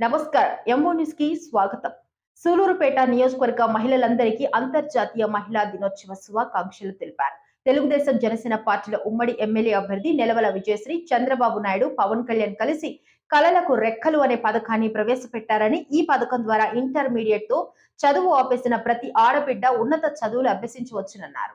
నమస్కారం. ఎంఓ న్యూస్కి స్వాగతం. సూలూరుపేట నియోజకవర్గ మహిళలందరికీ అంతర్జాతీయ మహిళా దినోత్సవ శుభాకాంక్షలు తెలిపారు. తెలుగుదేశం జనసేన పార్టీల ఉమ్మడి ఎమ్మెల్యే అభ్యర్థి నెలవల విజయశ్రీ చంద్రబాబు నాయుడు పవన్ కళ్యాణ్ కలిసి కళలకు రెక్కలు అనే పథకాన్ని ప్రవేశపెట్టారని ఈ పథకం ద్వారా ఇంటర్మీడియట్తో చదువు ఆపేసిన ప్రతి ఆడబిడ్డ ఉన్నత చదువులు అభ్యసించవచ్చునన్నారు.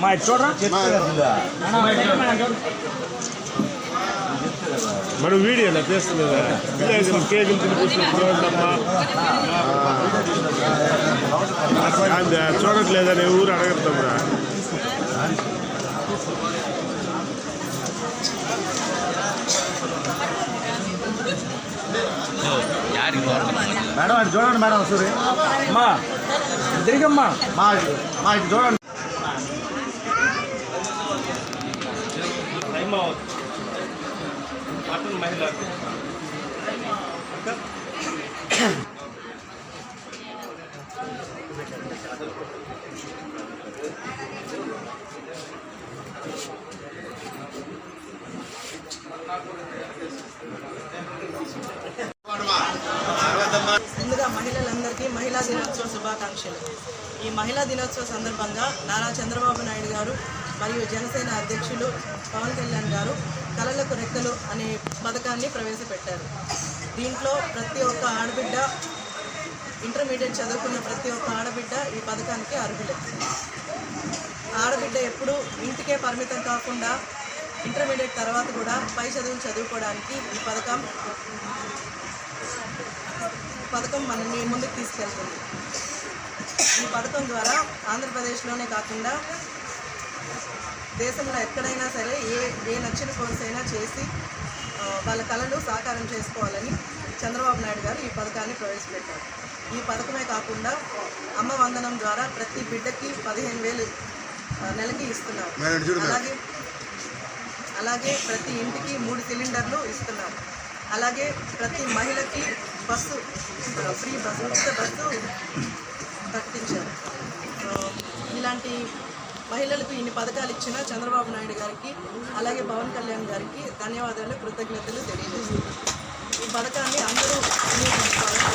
మా చూడరా మనం వీడియోలో చేస్తున్నదా విలేజ్లో కేకులు తిని కూర్చుని చూడమ్మా అంతే చూడట్లేదని ఊరు అడగడతాంరా మేడం అది చూడండి మేడం సూరి అమ్మా తిరిగమ్మా మా మా ఇది చూడండి ముందుగా మహిళలందరికీ మహిళా దినోత్సవ శుభాకాంక్షలు. ఈ మహిళా దినోత్సవ సందర్భంగా నారా చంద్రబాబు నాయుడు గారు మరియు జనసేన అధ్యక్షులు పవన్ కళ్యాణ్ గారు కళలకు రెక్కలు అనే పథకాన్ని ప్రవేశపెట్టారు. దీంట్లో ప్రతి ఒక్క ఆడబిడ్డ ఇంటర్మీడియట్ చదువుకున్న ప్రతి ఒక్క ఆడబిడ్డ ఈ పథకానికి అర్హులే. ఆడబిడ్డ ఎప్పుడూ ఇంటికే పరిమితం కాకుండా ఇంటర్మీడియట్ తర్వాత కూడా పై చదువులు చదువుకోవడానికి ఈ పథకం పథకం మనల్ని ముందుకు తీసుకెళ్తుంది. ఈ పథకం ద్వారా ఆంధ్రప్రదేశ్లోనే కాకుండా దేశంలో ఎక్కడైనా సరే ఏ ఏ నచ్చిన కోర్స్ అయినా చేసి వాళ్ళ కళలు సాకారం చేసుకోవాలని చంద్రబాబు నాయుడు గారు ఈ పథకాన్ని ప్రవేశపెట్టారు. ఈ పథకమే కాకుండా అమ్మ వందనం ద్వారా ప్రతి బిడ్డకి పదిహేను వేలు నెలకి ఇస్తున్నారు. అలాగే అలాగే ప్రతి ఇంటికి మూడు సిలిండర్లు ఇస్తున్నారు. అలాగే ప్రతి మహిళకి బస్సు ఫ్రీ బస్సు ఉచిత బస్సు ప్రకటించారు. ఇలాంటి మహిళలకు ఇన్ని పథకాలు ఇచ్చిన చంద్రబాబు నాయుడు గారికి అలాగే పవన్ కళ్యాణ్ గారికి ధన్యవాదాలు కృతజ్ఞతలు తెలియజేస్తున్నాను. ఈ పథకాన్ని అందరూ వినియోగించుకోవాలి.